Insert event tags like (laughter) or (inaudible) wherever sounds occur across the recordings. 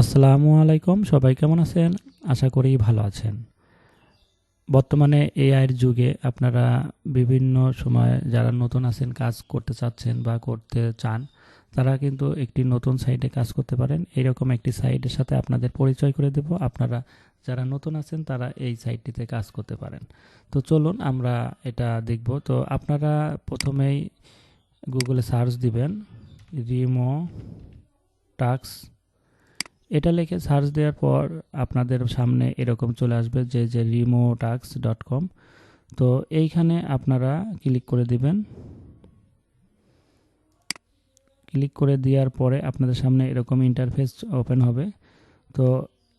আসসালামু আলাইকুম, সবাই কেমন আছেন? আশা করি ভালো আছেন। বর্তমানে এআইয়ের যুগে আপনারা বিভিন্ন সময় যারা নতুন আছেন, কাজ করতে চাচ্ছেন বা করতে চান, তারা কিন্তু একটি নতুন সাইটে কাজ করতে পারেন। এইরকম একটি সাইটের সাথে আপনাদের পরিচয় করে দেব। আপনারা যারা নতুন আছেন, তারা এই সাইটটিতে কাজ করতে পারেন। তো চলুন, আমরা এটা দেখব। তো আপনারা প্রথমেই গুগলে সার্চ দিবেন, রিমো টাক্স এটা লিখে সার্চ দেওয়ার পর আপনাদের সামনে এরকম চলে আসবে যে যে রিমোটাক্স ডট কম তো এইখানে আপনারা ক্লিক করে দিবেন। ক্লিক করে দেওয়ার পরে আপনাদের সামনে এরকম ইন্টারফেস ওপেন হবে। তো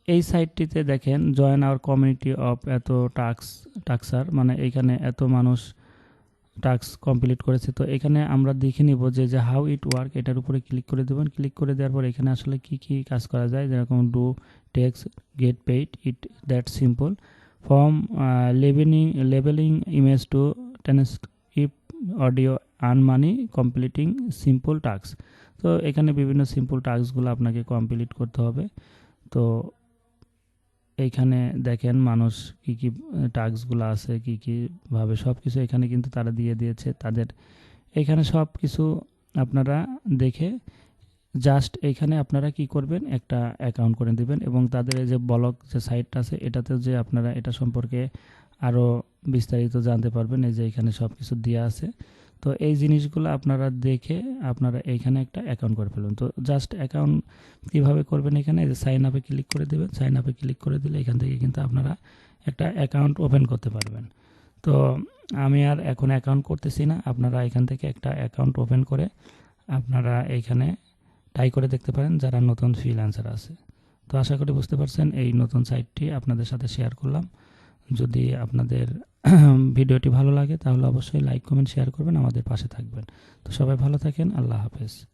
এই সাইটটিতে দেখেন জয়েন আওয়ার কমিউনিটি অফ এত টাক্স টাক্সার মানে এইখানে এত মানুষ টাস্ক কমপ্লিট করেছে। তো এখানে আমরা দেখে নিব যে যে হাউ ইট ওয়ার্ক এটার উপরে ক্লিক করে দেবেন। ক্লিক করে দেওয়ার পর এখানে আসলে কি কি কাজ করা যায়? যেরকম do tasks get paid it that simple form labeling labeling image to transcribe audio earn money completing simple task তো এখানে বিভিন্ন সিম্পল টাস্কগুলো আপনাকে কমপ্লিট করতে হবে। তো এইখানে দেখেন মানুষ কি কি টাস্কগুলো আছে, কি কি ভাবে সব কিছু এখানে কিন্তু তারা দিয়ে দিয়েছে। তাদের এখানে সব কিছু আপনারা দেখে জাস্ট এখানে আপনারা কি করবেন, একটা অ্যাকাউন্ট করে দিবেন এবং তাদের যে ব্লগ যে সাইটটা আছে এটাতে যে আপনারা এটা সম্পর্কে আরও বিস্তারিত জানতে পারবেন, এই যে এখানে সব কিছু দেওয়া আছে। তো এই জিনিসগুলো আপনারা দেখে আপনারা এইখানে একটা অ্যাকাউন্ট করে ফেলুন। তো জাস্ট অ্যাকাউন্ট কীভাবে করবেন এখানে? যে সাইন আপে ক্লিক করে দেবেন। সাইন আপে ক্লিক করে দিলে এখান থেকে কিন্তু আপনারা একটা অ্যাকাউন্ট ওপেন করতে পারবেন। তো আমি আর এখন অ্যাকাউন্ট করতেছি না। আপনারা এখান থেকে একটা অ্যাকাউন্ট ওপেন করে আপনারা এইখানে ট্রাই করে দেখতে পারেন যারা নতুন ফ্রিল্যান্সার আছে। তো আশা করি বুঝতে পারছেন, এই নতুন সাইটটি আপনাদের সাথে শেয়ার করলাম। যদি আপনাদের (clears throat) ভিডিওটি ভালো লাগে, তাহলে অবশ্যই লাইক কমেন্ট শেয়ার করবেন, আমাদের পাশে থাকবেন। তো সবাই ভালো থাকেন, আল্লাহ হাফেজ।